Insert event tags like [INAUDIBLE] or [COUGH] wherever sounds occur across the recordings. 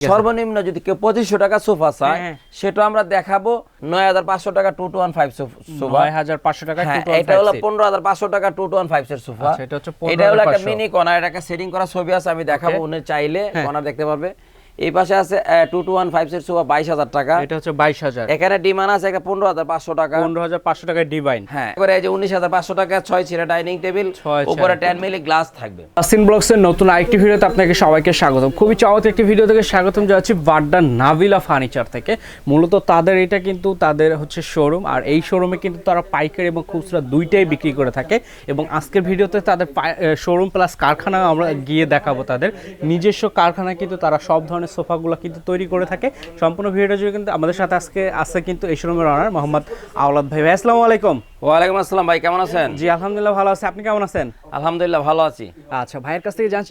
সর্বনিম্ন যদি কেউ পঁচিশশো টাকা সোফা চায় হ্যাঁ। সেটা আমরা দেখাবো নয় হাজার পাঁচশো টাকা two two one five sofa. নয় হাজার পাঁচশো টাকা হ্যাঁ এটা হলো পনেরো হাজার পাঁচশো টাকা টু টু ওয়ান ফাইভ এর সোফা। আচ্ছা, এটা হচ্ছে এটা হলো একটা মিনি কর্নার এটা একটা সেটিং করা ছবি আছে আমি দেখাবো উনি চাইলে হ্যাঁ। কর্নার দেখতে পারবে। এই পাশে আছে টু টু ওয়ান ফাইভ এর সোফা বাইশ হাজার টাকা। এটা হচ্ছে বাইশ হাজার। এখানে ডিমান্ড আছে একটা পনেরো হাজার পাঁচশো টাকা। পনেরো হাজার পাঁচশো টাকায় ডিভাইন। হ্যাঁ এবারে এই যে উনিশ হাজার পাঁচশো টাকা ছয় ছিঁড়া ডাইনিং টেবিল ছয় উপরে ছিঁড়া। টেন মিলি গ্লাস থাকবে। আসিন ব্লগসের নতুন আরেকটি ভিডিওতে আপনাকে সবাইকে স্বাগতম। খুবই চমৎকার একটি ভিডিও থেকে স্বাগতম জানাচ্ছি বাড্ডা নাভিলা ফার্নিচার থেকে। মূলত তাদের এটা কিন্তু তাদের হচ্ছে শোরুম আর এই শোরুমে কিন্তু তারা পাইকারি এবং খুচরা দুইটাই বিক্রি করে থাকে। এবং আজকের ভিডিওতে তাদের শোরুম প্লাস কারখানা আমরা গিয়ে দেখাবো তাদের। নিজস্ব কারখানায় কিন্তু তারা সব ধরনের সোফাগুলো কিন্তু তৈরি করে থাকে। সম্পূর্ণ ভিডিওটা জুড়ে কিন্তু আমাদের সাথে আজকে আছে কিন্তু এই শোরুমের অনার মোহাম্মদ আওলাদ ভাই। ভাই আসসালামু আলাইকুম। ওয়ালাইকুম আসসালাম ভাই কেমন আছেন? জি আলহামদুলিল্লাহ ভালো আছে। আপনি কেমন আছেন? আলহামদুলিল্লাহ ভালো আছি। আচ্ছা ভাইয়ের কাছ থেকে জানছি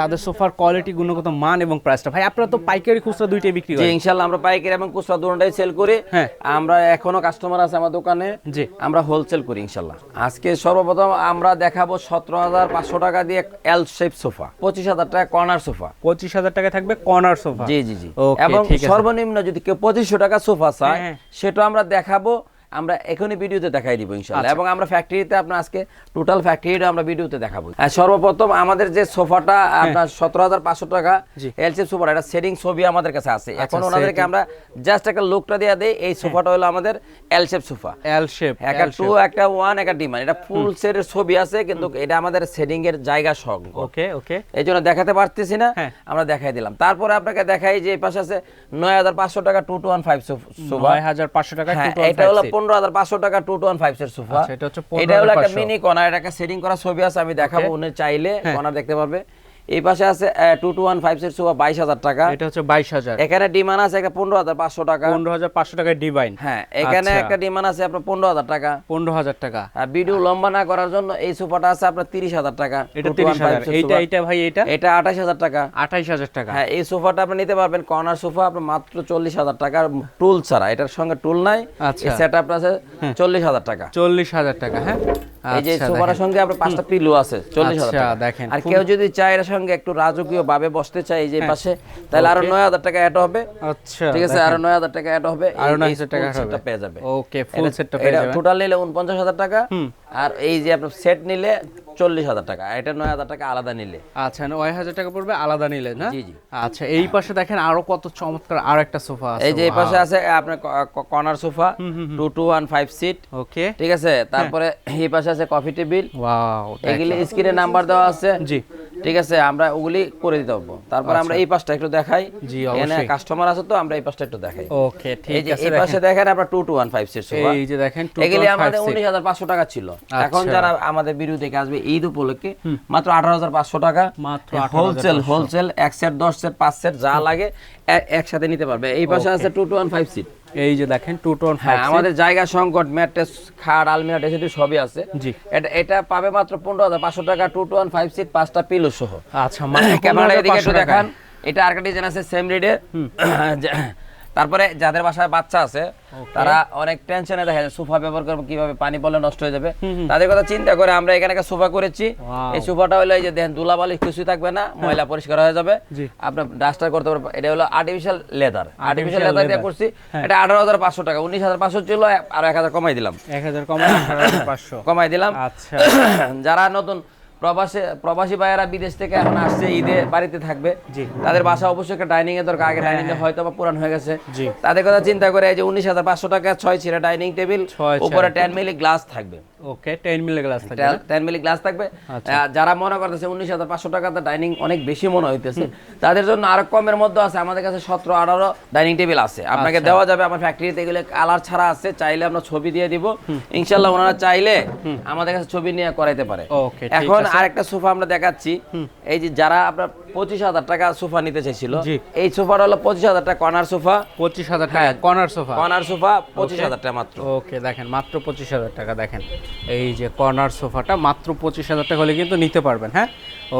তাদের সোফার কোয়ালিটি গুণগত মান এবং প্রাইসটা ভাই আপনারা তো পাইকারি খুচরা দুইটাই বিক্রি জি করেন। ইনশাল্লাহ আমরা পাইকারি এবং খুচরা দুটোটাই সেল করি। হ্যাঁ। আমরা এখনও কাস্টমার আছে আমার দোকানে। জি। আমরা হোলসেল করি ইনশাল্লাহ আজকে সর্বপ্রথম আমরা দেখাবো সতেরো হাজার পাঁচশো টাকা দিয়ে এল শেপ সোফা পঁচিশ হাজার টাকা কর্নার সোফা। পঁচিশ হাজার টাকা থাকবে কর্নার সোফা জি জি জি। এবং সর্বনিম্ন যদি কেউ পঁচিশশো টাকা সোফা চায় হ্যাঁ। সেটা আমরা দেখাবো আমরা এখনই ভিডিওতে দেখাই দিব ইনশাল্লাহ আচ্ছা। এবং আমরা ফ্যাক্টরিতে আপনার আজকে টোটাল ফ্যাক্টরিটা আমরা ভিডিওতে দেখাবো। সর্বপ্রথম আমাদের যে সোফাটা আপনার সতেরো হাজার পাঁচশো টাকা হ্যাঁ। এলসি সোফা এটা সেটিং ছবি আমাদের কাছে আছে। এখন আচ্ছা, ওনাদেরকে আমরা জাস্ট একটা লুকটা দিয়ে দেই এই সোফাটা হলো আমাদের L shape sofa L shape একটা টু একটা ওয়ান একটা ডিমান এটা ফুল সেটের ছবি আছে কিন্তু এটা আমাদের সেটিং এর জায়গা সংকট ওকে ওকে। এই জন্য দেখাতে পারতেছি না হ্যাঁ। আমরা দেখাই দিলাম। তারপরে আপনাকে দেখাই যে এই পাশে আছে নয় হাজার পাঁচশো টাকা two two one five sofa নয় হাজার পাঁচশো টাকা হ্যাঁ এটা হলো। পনেরো হাজার পাঁচশো টাকা টু টু ওয়ান ফাইভ এর সোফা এটা হচ্ছে এটা হলো একটা মিনি কর্নার এটা একটা সেটিং করা ছবি আছে আমি দেখাবো উনি চাইলে হ্যাঁ। কর্নার দেখতে পারবে। এই পাশে আছে টু টু ওয়ান ফাইভ এর সোফা বাইশ হাজার টাকা। এটা হচ্ছে বাইশ হাজার। এখানে ডিমান্ড আছে একটা পনেরো হাজার পাঁচশো টাকা। পনেরো হাজার পাঁচশো টাকায় ডিভাইন হ্যাঁ এখানে আচ্ছা। একটা ডিমান্ড আছে আপনার পনেরো হাজার টাকা। পনেরো হাজার টাকা। আর ভিডিও লম্বা না করার জন্য এই সোফাটা আছে আপনার তিরিশ হাজার টাকা। এটা 2 তিরিশ হাজার। 5 এর এইটা এইটা ভাই এইটা? এটা আঠাশ হাজার টাকা। আঠাইশ হাজার টাকা। হ্যাঁ এই সোফাটা আপনি নিতে পারবেন। কর্নার সোফা আপনার মাত্র চল্লিশ হাজার টাকা। টুল ছাড়া এটার সঙ্গে টুল নাই। আচ্ছা। সেট আপনার আছে চল্লিশ হাজার টাকা। চল্লিশ হাজার টাকা হ্যাঁ? এই যে সোফার সঙ্গে আপনার পাঁচটা পিলো আছে চল্লিশ হাজার আচ্ছা, টাকা। দেখেন, আর কেউ যদি চায় এর সঙ্গে একটু রাজকীয় ভাবে বসতে চায় এই যে হ্যাঁ। পাশে তাহলে আরও নয় হাজার টাকা অ্যাড হবে। আচ্ছা ঠিক আছে আরও নয় হাজার টাকা অ্যাড হবে আরও নয় হাজার টাকা পেয়ে যাবে। ওকে ফুল সেটটা পেয়ে যাবে। টোটাল নিলে উনপঞ্চাশ হাজার টাকা। আর এই যে আপনার সেট নিলে চল্লিশ হাজার টাকা এটা নয় হাজার টাকা আলাদা নিলে। আচ্ছা নয় হাজার টাকা পড়বে আলাদা নিলে না? জি, জি। আচ্ছা এই পাশে দেখেন আরও কত চমৎকার আর একটা সোফা আছে। এই যে এই পাশে আছে আপনার corner sofa two two one five seat okay ঠিক আছে? তারপরে এই পাশে আছে কফি টেবিল। ওয়াও এগুলি স্ক্রিনে নাম্বার দেওয়া আছে। জি। ঠিক আছে আমরা ওগুলি করে দিতে পারব। তারপর আমরা এই পাশটা একটু দেখাই। জি, এখানে কাস্টমার আছে তো আমরা এই পাশটা একটু দেখাই। ওকে ঠিক আছে এই পাশে দেখেন আপনার two two one five seat sofa এই যে দেখেন 2215 এগুলি আমাদের উনিশ হাজার পাঁচশো টাকা ছিল। এখন আচ্ছা। যারা আমাদের ভিডিও দেখে আসবে ঈদ উপলক্ষে মাত্র আঠারো হাজার পাঁচশো টাকা। মাত্র হোলসেল হোলসেল এক সেট দশ সেট পাঁচ সেট যা লাগে একসাথে নিতে পারবে। এই পাশে আছে two two one five seat এই যে দেখেন টু টোন হ্যাঁ আমাদের জায়গা সংকট ম্যাট্রেস খাট আলমিরা ডেসিটি সবই আছে। জি। এটা এটা পাবে মাত্র পনেরো হাজার পাঁচশো টাকা টু টোন ফাইভ সিট পাঁচটা পিলো সহ। আচ্ছা [COUGHS] ক্যামেরা এদিকে একটু দেখান। এটা আরেকটা ডিজাইন আছে সেম রেডের [COUGHS] তারপরে যাদের বাসায় বাচ্চা আছে তারা অনেক টেনশনে দেখা যায় সোফা ব্যবহার করব কীভাবে পানি পড়লে নষ্ট হয়ে যাবে। তাদের কথা চিন্তা করে আমরা এখানে একটা সোফা করেছি। এই সোফাটা হলো এই যে দেখেন ধুলাবালি কিছুই থাকবে না ময়লা পরিষ্কার হয়ে যাবে। আপনার ডাস্টার করতে পারবেন এটা হলো আর্টিফিশিয়াল লেদার আর্টিফিশিয়াল লেদার দিয়ে করছি এটা আঠারো হাজার পাঁচশো টাকা উনিশ হাজার পাঁচশো ছিল আর এক হাজার কমাই দিলাম। এক হাজার কমাই [COUGHS] দিলাম। আচ্ছা। [COUGHS] যারা নতুন প্রবাসী প্রবাসী ভাইয়েরা বিদেশ থেকে এখন আসছে ঈদে বাড়িতে থাকবে। তাদের বাসা অবশ্যই একটা ডাইনিং এর দরকার। আগে ডাইনিং হয়তো বা পুরান হয়ে গেছে। তাদের কথা চিন্তা করে এই যে উনিশ হাজার পাঁচশো টাকা ছয় ছিল ডাইনিং টেবিল উপরে। টেন মিলি গ্লাস থাকবে। ওকে টেন মিলে গ্লাস থাকে না? টেন মিলি গ্লাস থাকবে। আচ্ছা। যারা মনে করতেছে উনিশ হাজার পাঁচশো টাকাতে ডাইনিং অনেক বেশি মনে হইতেছে। তাদের জন্য আরও কমের মধ্যে আছে আমাদের কাছে সতেরো আঠারো ডাইনিং টেবিল আছে। আপনাকে আচ্ছা। দেওয়া যাবে আমার ফ্যাক্টরিতে এগুলো কালার ছাড়া আছে চাইলে আমরা ছবি দিয়ে দিব। ইনশাল্লাহ ওনারা চাইলে আমাদের কাছে ছবি নিয়ে করাইতে পারে। এখন। আরেকটা সোফা আমরা দেখাচ্ছি। এই যে যারা আপনার পঁচিশ হাজার টাকা সোফা নিতে চাইছিল। এই সোফাটা হলো পঁচিশ হাজার টাকা কর্নার সোফা। পঁচিশ হাজার টাকা হ্যাঁ। Corner sofa. কর্নার সোফা পঁচিশ হাজার টাকা মাত্র। ওকে দেখেন মাত্র পঁচিশ হাজার টাকা দেখেন। এই যে কর্নার সোফাটা মাত্র পঁচিশ হাজার টাকা হলে কিন্তু নিতে পারবেন হ্যাঁ?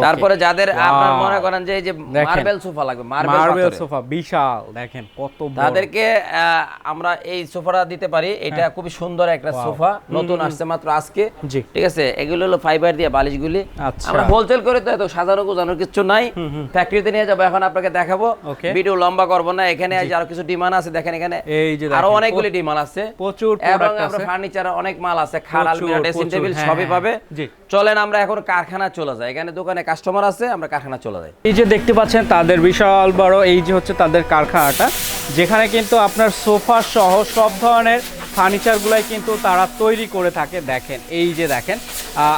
তারপরে যাদের আপনার মনে করেন যে এই যে মার্বেল সোফা লাগবে মার্বেল সোফা বিশাল দেখেন কত বড়। তাদেরকে আমরা এই সোফাটা দিতে পারি এটা খুবই সুন্দর একটা সোফা নতুন আসছে মাত্র আজকে। হ্যাঁ। ঠিক আছে? এগুলো হলো ফাইবার দিয়ে বালিশগুলি। আচ্ছা। আমরা হোলসেল করে তো এত সাজানো গোজানোর কিছু নাই। ফ্যাক্টরিতে নিয়ে যাব এখন আপনাকে দেখাবো। ভিডিও লম্বা করব না এখানে আরও কিছু ডিমান্ড আছে দেখেন এখানে। এই যে আরও অনেকগুলি ডিমান্ড আছে। প্রচুর এবং আমরা ফার্নিচার অনেক মাল আছে খাট আলমিরা ড্রেসিং টেবিল হ্যাঁ, সবই হ্যাঁ, পাবে। চলেন আমরা এখন কারখানা চলে যাই। এখানে দোকানে কাস্টমার আছে আমরা কারখানা চলে যাই। এই যে দেখতে পাচ্ছেন তাদের বিশাল বড় এই যে হচ্ছে তাদের কারখানাটা যেখানে কিন্তু আপনার সোফা সহ সব ধরনের ফার্নিচারগুলাই কিন্তু তারা তৈরি করে থাকে দেখেন এই যে দেখেন।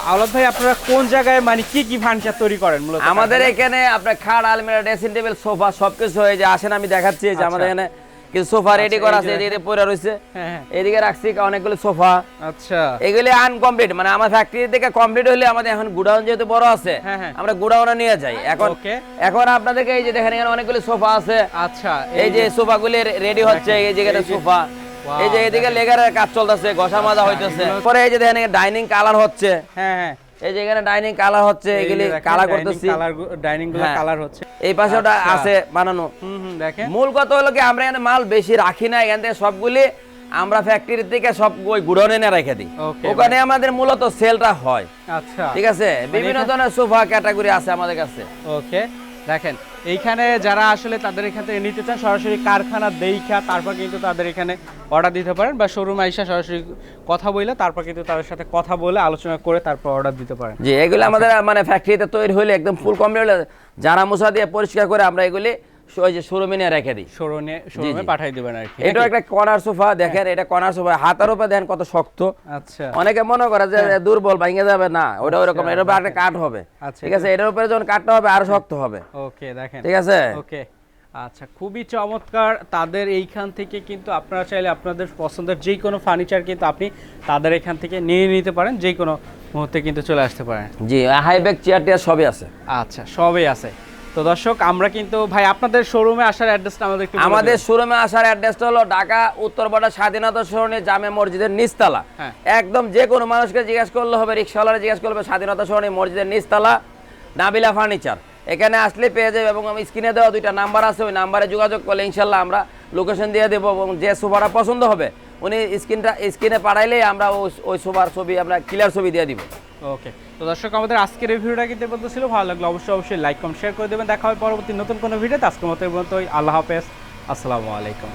আওলাদ ভাই আপনারা কোন জায়গায় মানে কি কি ফার্নিচার তৈরি করেন মূলত? আমাদের এখানে আপনার খাট আলমিরা ড্রেসিং টেবিল সোফা সবকিছু হয়ে যে আসেন আমি দেখাচ্ছি যে আমাদের এখানে কিছু সোফা রেডি করা আছে এদিকে পড়ে রয়েছে। হ্যাঁ, হ্যাঁ। এদিকে রাখছি অনেকগুলো সোফা আচ্ছা। এগুলি আনকমপ্লিট মানে আমার ফ্যাক্টরি থেকে কমপ্লিট হলে আমাদের এখন গুডাউন যেহেতু বড় আছে হ্যাঁ। আমরা গুডাউনে নিয়ে যাই। এখন এখন আপনাদেরকে এই যে দেখেন এখানে অনেকগুলি সোফা আছে। আচ্ছা এই যে সোফাগুলি রেডি হচ্ছে এই যে- সোফা এই যে এদিকে লেগারের কাজ চলতেছে ঘষা মাজা হইতেছে। পরে এই যে দেখেন ডাইনিং কালার হচ্ছে। হ্যাঁ হ্যাঁ। এই যে এখানে ডাইনিং কালার হচ্ছে এগুলি কালার করতেছি ডাইনিংগুলো হ্যাঁ। কালার হচ্ছে। এই পাশে ওটা আচ্ছা। আছে বানানো। হুম হুম দেখেন। মূল কথা হলো কি আমরা এখানে মাল বেশি রাখি না এখান থেকে সবগুলি আমরা ফ্যাক্টরি থেকে সব ওই এনে রেখে দিই। ওখানে আমাদের মূলত সেলটা হয়। আচ্ছা। ঠিক আছে? বিভিন্ন ধরনের সোফা ক্যাটাগরি আছে আমাদের কাছে। ওকে দেখেন, এইখানে যারা আসলে তাদের এখান থেকে নিতে চান, সরাসরি কারখানা দেইখা, তারপর কিন্তু তাদের এখানে অর্ডার দিতে পারেন বা শোরুম আইসা সরাসরি কথা বলে তারপর কিন্তু তাদের সাথে কথা বলে আলোচনা করে তারপর অর্ডার দিতে পারেন। যে এগুলো আমাদের মানে ফ্যাক্টরিতে তৈরি হলে একদম ফুল কমপ্লিট হলে যারা মুসা দিয়ে পরিষ্কার করে আমরা এগুলি ওই যে শোরুমে নিয়ে রেখে দিই। শোরুমে শোরুমে জি। পাঠিয়ে দেবেন আর কি। এটা একটা কর্নার সোফা দেখেন এটা কর্নার সোফা। হাতার উপরে দেখেন কত শক্ত। আচ্ছা। অনেকে মনে করে যে দুর্বল ভেঙে যাবে না ওটা ওরকম এটার উপরে একটা কাঠ হবে। আচ্ছা, ঠিক আছে? এটার উপরে যখন কাঠটা হবে আরও শক্ত হবে। ওকে দেখেন। ঠিক আছে? ওকে। আচ্ছা খুবই চমৎকার। তাদের এইখান থেকে কিন্তু আপনারা চাইলে আপনাদের পছন্দের যে কোনো ফার্নিচার কিন্তু আপনি তাদের এখান থেকে নিয়ে নিতে পারেন। যে কোনো মুহূর্তে কিন্তু চলে আসতে পারেন। জি হাইব্যাক চেয়ার টিয়ার সবই আছে। আচ্ছা সবই আছে। তো দর্শক আমরা কিন্তু ভাই আপনাদের শোরুমে আসার অ্যাড্রেসটা আমাদের একটু আমাদের শোরুমে আসার অ্যাড্রেসটা হলো ঢাকা উত্তরপাড়া স্বাধীনতা সরণি জামে মসজিদের নিচতলা। হ্যাঁ। একদম যে কোনো মানুষকে জিজ্ঞেস করলে হবে রিক্সাওয়ালা জিজ্ঞেস করলে হবে স্বাধীনতা সরণি মসজিদের নিচতলা নাবিলা ফার্নিচার। এখানে আসলে পেয়ে যাবে এবং আমি স্ক্রিনে দেওয়া দুইটা নাম্বার আছে ওই নাম্বারে যোগাযোগ করলে ইনশাল্লাহ আমরা লোকেশন দিয়ে দেবো এবং যে সোফাটা পছন্দ হবে উনি স্ক্রিনটা স্ক্রিনে পাঠাইলেই আমরা ওই- ওই সোফার ছবি আমরা ক্লিয়ার ছবি দিয়ে দিব। ওকে। তো দর্শক, আমাদের আজকের এই ভিডিওটা কিন্তু বলতে ছিল। ভালো লাগল অবশ্যই অবশ্যই লাইক কম শেয়ার করে দেবেন। দেখা হবে পরবর্তী নতুন কোনো ভিডিওতে। আজকের মতো এই পর্যন্তই। আল্লাহ হাফেজ। আসসালামু আলাইকুম।